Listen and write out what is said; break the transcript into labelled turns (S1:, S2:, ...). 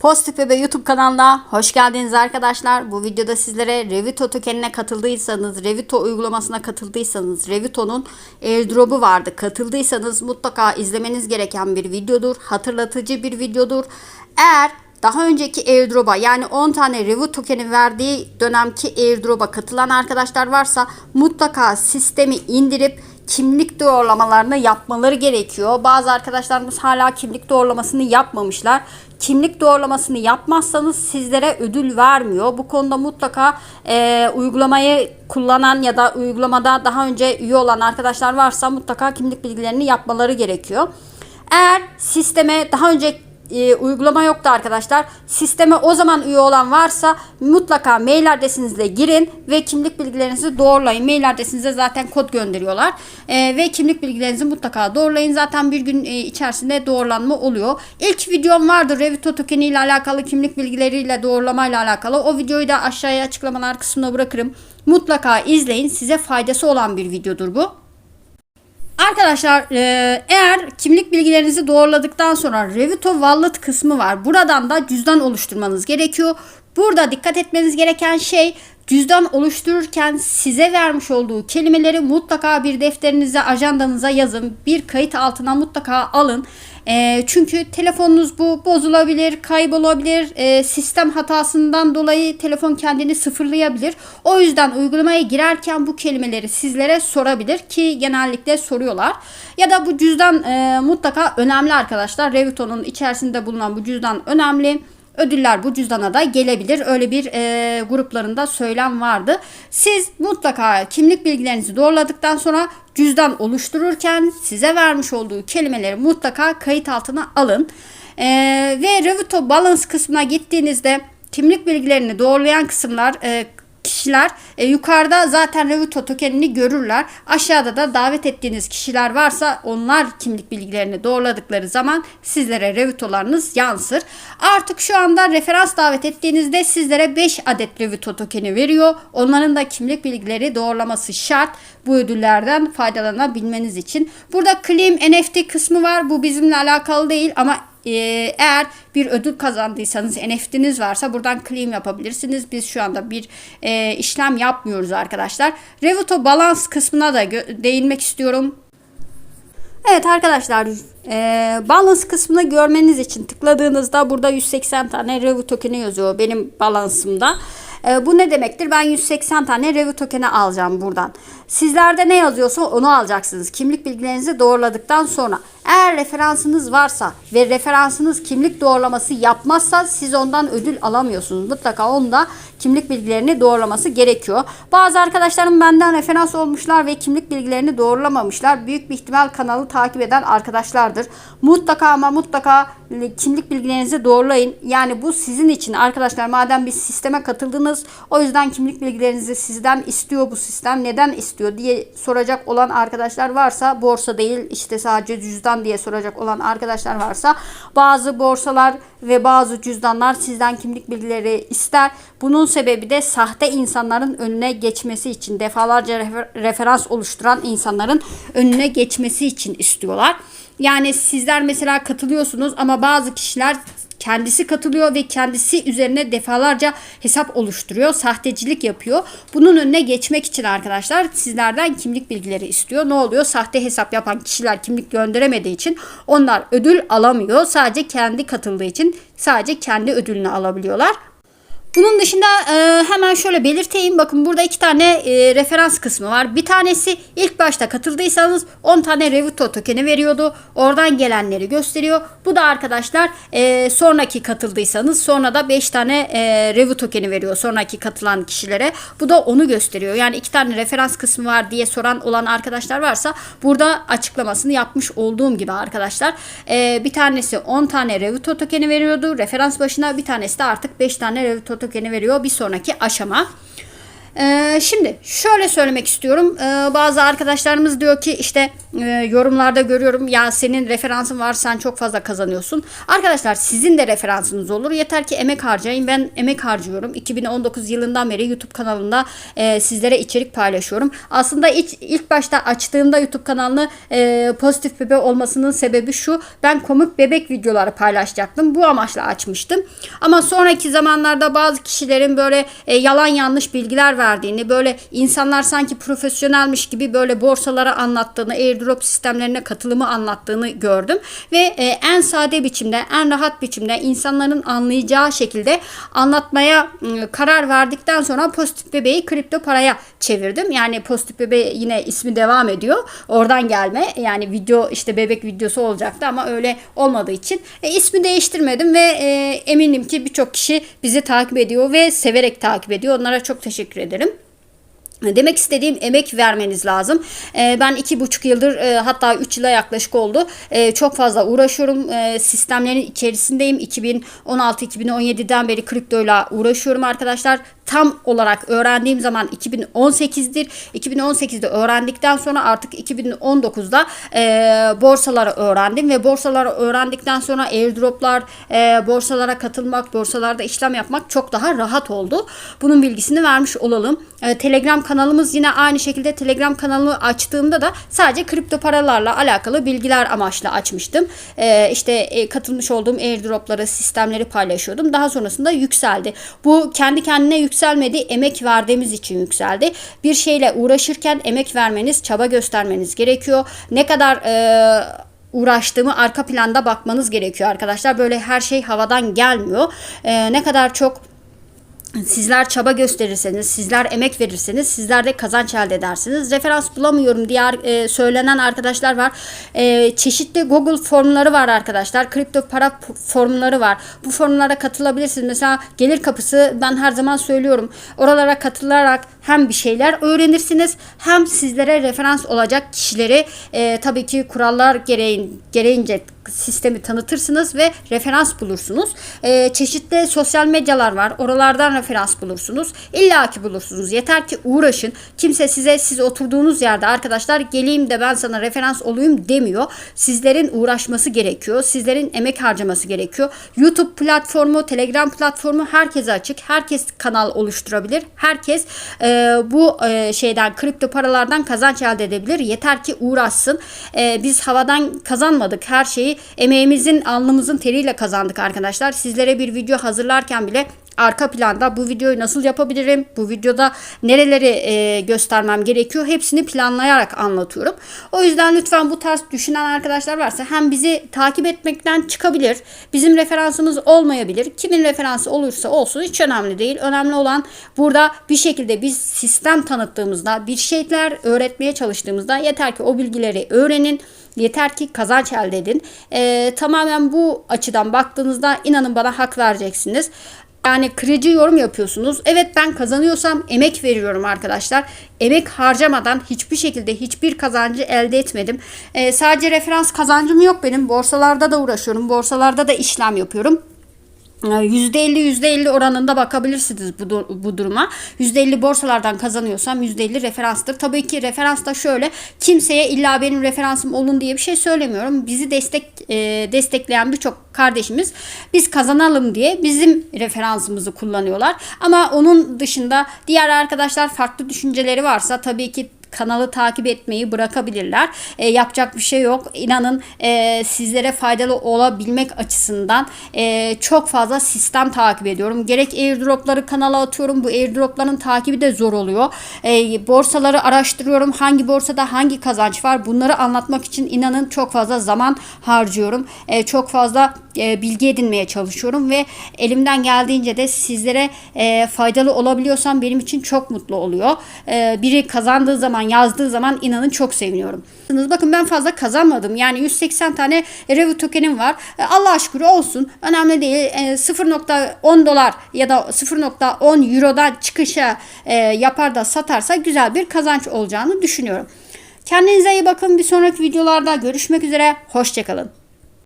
S1: Pozitif Bebe YouTube kanalına hoş geldiniz arkadaşlar. Bu videoda sizlere Revito tokenine katıldıysanız, Revito uygulamasına katıldıysanız, Revito'nun airdrop'u vardı. Katıldıysanız mutlaka izlemeniz gereken bir videodur. Hatırlatıcı bir videodur. Eğer daha önceki airdrop'a yani 10 tane Revit tokeni verdiği dönemki airdrop'a katılan arkadaşlar varsa mutlaka sistemi indirip kimlik doğrulamalarını yapmaları gerekiyor. Bazı arkadaşlarımız hala kimlik doğrulamasını yapmamışlar. Kimlik doğrulamasını yapmazsanız sizlere ödül vermiyor. Bu konuda mutlaka e, uygulamayı kullanan ya da uygulamada daha önce üye olan arkadaşlar varsa mutlaka kimlik bilgilerini yapmaları gerekiyor. Eğer sisteme daha önce e, uygulama yoktu arkadaşlar. Sisteme o zaman üye olan varsa mutlaka mail adresinizle girin ve kimlik bilgilerinizi doğrulayın. Mail adresinize zaten kod gönderiyorlar. E, ve kimlik bilgilerinizi mutlaka doğrulayın. Zaten bir gün e, içerisinde doğrulanma oluyor. İlk videom vardı Revito tokeni ile alakalı kimlik bilgileriyle doğrulama ile alakalı. O videoyu da aşağıya açıklamalar kısmına bırakırım. Mutlaka izleyin. Size faydası olan bir videodur bu. Arkadaşlar e, eğer kimlik bilgilerinizi doğruladıktan sonra Revito Wallet kısmı var. Buradan da cüzdan oluşturmanız gerekiyor. Burada dikkat etmeniz gereken şey cüzdan oluştururken size vermiş olduğu kelimeleri mutlaka bir defterinize, ajandanıza yazın. Bir kayıt altına mutlaka alın. E, çünkü telefonunuz bu bozulabilir, kaybolabilir. E, sistem hatasından dolayı telefon kendini sıfırlayabilir. O yüzden uygulamaya girerken bu kelimeleri sizlere sorabilir ki genellikle soruyorlar. Ya da bu cüzdan e, mutlaka önemli arkadaşlar. Revito'nun içerisinde bulunan bu cüzdan önemli. Ödüller bu cüzdana da gelebilir. Öyle bir e, gruplarında söylem vardı. Siz mutlaka kimlik bilgilerinizi doğruladıktan sonra cüzdan oluştururken size vermiş olduğu kelimeleri mutlaka kayıt altına alın. E, ve Revito Balance kısmına gittiğinizde kimlik bilgilerini doğrulayan kısımlar e, kişiler e, yukarıda zaten Revito tokenini görürler. Aşağıda da davet ettiğiniz kişiler varsa onlar kimlik bilgilerini doğruladıkları zaman sizlere Revito'larınız yansır. Artık şu anda referans davet ettiğinizde sizlere 5 adet Revito tokeni veriyor. Onların da kimlik bilgileri doğrulaması şart. Bu ödüllerden faydalanabilmeniz için. Burada Claim NFT kısmı var. Bu bizimle alakalı değil ama eğer bir ödül kazandıysanız NFT'niz varsa buradan claim yapabilirsiniz. Biz şu anda bir e, işlem yapmıyoruz arkadaşlar. Revito Balance kısmına da değinmek istiyorum. Evet arkadaşlar e, balance kısmını görmeniz için tıkladığınızda burada 180 tane Revit tokeni yazıyor benim balansımda. E, bu ne demektir? Ben 180 tane Revit tokeni alacağım buradan. Sizlerde ne yazıyorsa onu alacaksınız. Kimlik bilgilerinizi doğruladıktan sonra. Eğer referansınız varsa ve referansınız kimlik doğrulaması yapmazsa siz ondan ödül alamıyorsunuz. Mutlaka onda kimlik bilgilerini doğrulaması gerekiyor. Bazı arkadaşlarım benden referans olmuşlar ve kimlik bilgilerini doğrulamamışlar. Büyük bir ihtimal kanalı takip eden arkadaşlardır. Mutlaka ama mutlaka kimlik bilgilerinizi doğrulayın. Yani bu sizin için arkadaşlar madem bir sisteme katıldınız o yüzden kimlik bilgilerinizi sizden istiyor bu sistem. Neden istiyor diye soracak olan arkadaşlar varsa borsa değil işte sadece cüzdan diye soracak olan arkadaşlar varsa bazı borsalar ve bazı cüzdanlar sizden kimlik bilgileri ister. Bunun sebebi de sahte insanların önüne geçmesi için defalarca refer- referans oluşturan insanların önüne geçmesi için istiyorlar. Yani sizler mesela katılıyorsunuz ama bazı kişiler kendisi katılıyor ve kendisi üzerine defalarca hesap oluşturuyor. Sahtecilik yapıyor. Bunun önüne geçmek için arkadaşlar sizlerden kimlik bilgileri istiyor. Ne oluyor? Sahte hesap yapan kişiler kimlik gönderemediği için onlar ödül alamıyor. Sadece kendi katıldığı için sadece kendi ödülünü alabiliyorlar. Bunun dışında e, hemen şöyle belirteyim. Bakın burada iki tane e, referans kısmı var. Bir tanesi ilk başta katıldıysanız 10 tane Revito tokeni veriyordu. Oradan gelenleri gösteriyor. Bu da arkadaşlar e, sonraki katıldıysanız sonra da 5 tane e, Revit tokeni veriyor sonraki katılan kişilere. Bu da onu gösteriyor. Yani iki tane referans kısmı var diye soran olan arkadaşlar varsa burada açıklamasını yapmış olduğum gibi arkadaşlar. E, bir tanesi 10 tane Revito tokeni veriyordu. Referans başına bir tanesi de artık 5 tane Revito tokeni veriyor bir sonraki aşama. Ee, şimdi şöyle söylemek istiyorum. Ee, bazı arkadaşlarımız diyor ki işte e, yorumlarda görüyorum ya senin referansın var sen çok fazla kazanıyorsun. Arkadaşlar sizin de referansınız olur. Yeter ki emek harcayın. Ben emek harcıyorum. 2019 yılından beri YouTube kanalında e, sizlere içerik paylaşıyorum. Aslında ilk, ilk başta açtığımda YouTube kanalını e, pozitif bebe olmasının sebebi şu. Ben komik bebek videoları paylaşacaktım. Bu amaçla açmıştım. Ama sonraki zamanlarda bazı kişilerin böyle e, yalan yanlış bilgiler verdiğini, böyle insanlar sanki profesyonelmiş gibi böyle borsalara anlattığını, airdrop sistemlerine katılımı anlattığını gördüm. Ve e, en sade biçimde, en rahat biçimde insanların anlayacağı şekilde anlatmaya e, karar verdikten sonra pozitif bebeği kripto paraya çevirdim. Yani pozitif bebe yine ismi devam ediyor. Oradan gelme. Yani video işte bebek videosu olacaktı ama öyle olmadığı için e, ismi değiştirmedim ve e, eminim ki birçok kişi bizi takip ediyor ve severek takip ediyor. Onlara çok teşekkür ederim. Demek istediğim emek vermeniz lazım. Ee, ben iki buçuk yıldır e, hatta üç yıla yaklaşık oldu. E, çok fazla uğraşıyorum. E, sistemlerin içerisindeyim. 2016-2017'den beri kriptoyla uğraşıyorum arkadaşlar. Tam olarak öğrendiğim zaman 2018'dir. 2018'de öğrendikten sonra artık 2019'da e, borsaları öğrendim ve borsaları öğrendikten sonra airdroplar, e, borsalara katılmak, borsalarda işlem yapmak çok daha rahat oldu. Bunun bilgisini vermiş olalım. E, Telegram kanalımız yine aynı şekilde Telegram kanalını açtığımda da sadece kripto paralarla alakalı bilgiler amaçlı açmıştım. E, işte e, katılmış olduğum airdropları, sistemleri paylaşıyordum. Daha sonrasında yükseldi. Bu kendi kendine yükselmedi, emek verdiğimiz için yükseldi. Bir şeyle uğraşırken emek vermeniz, çaba göstermeniz gerekiyor. Ne kadar e, uğraştığımı arka planda bakmanız gerekiyor arkadaşlar. Böyle her şey havadan gelmiyor. E, ne kadar çok Sizler çaba gösterirseniz, sizler emek verirseniz sizler de kazanç elde edersiniz. Referans bulamıyorum diye e, söylenen arkadaşlar var. E, çeşitli Google formları var arkadaşlar. Kripto para formları var. Bu formlara katılabilirsiniz. Mesela gelir kapısı ben her zaman söylüyorum. Oralara katılarak hem bir şeyler öğrenirsiniz hem sizlere referans olacak kişileri e, tabii ki kurallar gereğin, gereğince sistemi tanıtırsınız ve referans bulursunuz. E, çeşitli sosyal medyalar var. Oralardan referans bulursunuz. İlla ki bulursunuz. Yeter ki uğraşın. Kimse size siz oturduğunuz yerde arkadaşlar geleyim de ben sana referans olayım demiyor. Sizlerin uğraşması gerekiyor. Sizlerin emek harcaması gerekiyor. YouTube platformu, Telegram platformu herkese açık. Herkes kanal oluşturabilir. Herkes e, bu e, şeyden kripto paralardan kazanç elde edebilir. Yeter ki uğraşsın. E, biz havadan kazanmadık. Her şeyi emeğimizin, alnımızın teriyle kazandık arkadaşlar. Sizlere bir video hazırlarken bile arka planda bu videoyu nasıl yapabilirim? Bu videoda nereleri e, göstermem gerekiyor? Hepsini planlayarak anlatıyorum. O yüzden lütfen bu tarz düşünen arkadaşlar varsa hem bizi takip etmekten çıkabilir. Bizim referansımız olmayabilir. Kimin referansı olursa olsun hiç önemli değil. Önemli olan burada bir şekilde biz sistem tanıttığımızda, bir şeyler öğretmeye çalıştığımızda yeter ki o bilgileri öğrenin. Yeter ki kazanç elde edin. Ee, tamamen bu açıdan baktığınızda inanın bana hak vereceksiniz. Yani kırıcı yorum yapıyorsunuz. Evet ben kazanıyorsam emek veriyorum arkadaşlar. Emek harcamadan hiçbir şekilde hiçbir kazancı elde etmedim. Ee, sadece referans kazancım yok benim. Borsalarda da uğraşıyorum. Borsalarda da işlem yapıyorum. %50 %50 oranında bakabilirsiniz bu, bu duruma. %50 borsalardan kazanıyorsam %50 referanstır. Tabii ki referans da şöyle kimseye illa benim referansım olun diye bir şey söylemiyorum. Bizi destek e, destekleyen birçok kardeşimiz biz kazanalım diye bizim referansımızı kullanıyorlar. Ama onun dışında diğer arkadaşlar farklı düşünceleri varsa tabii ki kanalı takip etmeyi bırakabilirler. E, yapacak bir şey yok. İnanın e, sizlere faydalı olabilmek açısından e, çok fazla sistem takip ediyorum. Gerek airdropları kanala atıyorum. Bu airdropların takibi de zor oluyor. E, borsaları araştırıyorum. Hangi borsada hangi kazanç var? Bunları anlatmak için inanın çok fazla zaman harcıyorum. E, çok fazla e, bilgi edinmeye çalışıyorum ve elimden geldiğince de sizlere e, faydalı olabiliyorsam benim için çok mutlu oluyor. E, biri kazandığı zaman yazdığı zaman inanın çok seviniyorum. Bakın ben fazla kazanmadım. Yani 180 tane Revu tokenim var. Allah şükür olsun. Önemli değil. E, 0.10 dolar ya da 0.10 eurodan çıkışa yapar da satarsa güzel bir kazanç olacağını düşünüyorum. Kendinize iyi bakın. Bir sonraki videolarda görüşmek üzere. Hoşçakalın.